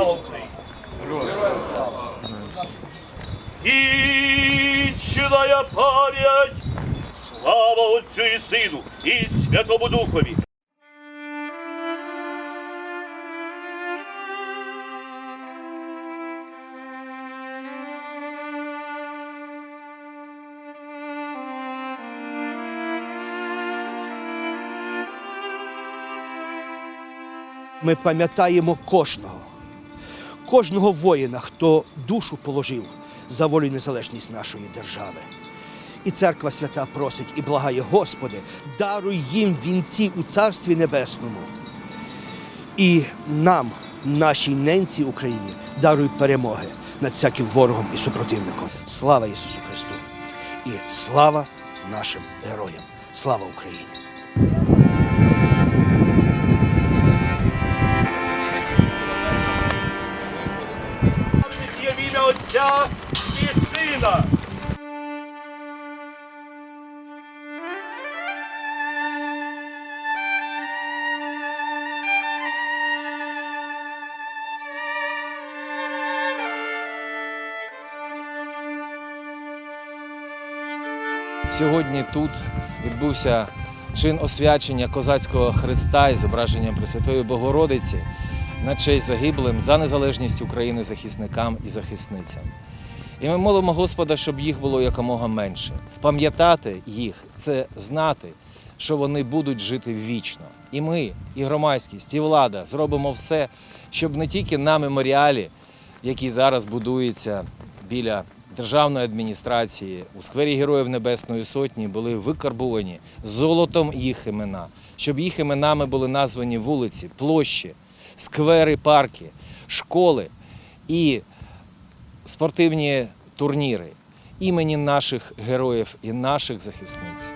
Слава Україні! Вічна пам'ять! Слава Отцю і Сину і Святому Духові! Ми пам'ятаємо кожного, кожного воїна, хто душу положив за волю і незалежність нашої держави. І церква свята просить і благає, Господи, даруй їм вінці у Царстві Небесному. І нам, нашій ненці Україні, даруй перемоги над всяким ворогом і супротивником. Слава Ісусу Христу! І слава нашим героям! Слава Україні! Отця і Сина. Сьогодні тут відбувся чин освячення козацького хреста із зображенням Пресвятої Богородиці на честь загиблим за незалежність України захисникам і захисницям. І ми молимо Господа, щоб їх було якомога менше. Пам'ятати їх це знати, що вони будуть жити вічно. І ми, і громадськість, і влада зробимо все, щоб не тільки на меморіалі, який зараз будується біля державної адміністрації у сквері Героїв Небесної Сотні були викарбовані золотом їх імена, щоб їх іменами були названі вулиці, площі, сквери, парки, школи і спортивні турніри імені наших героїв і наших захисниць.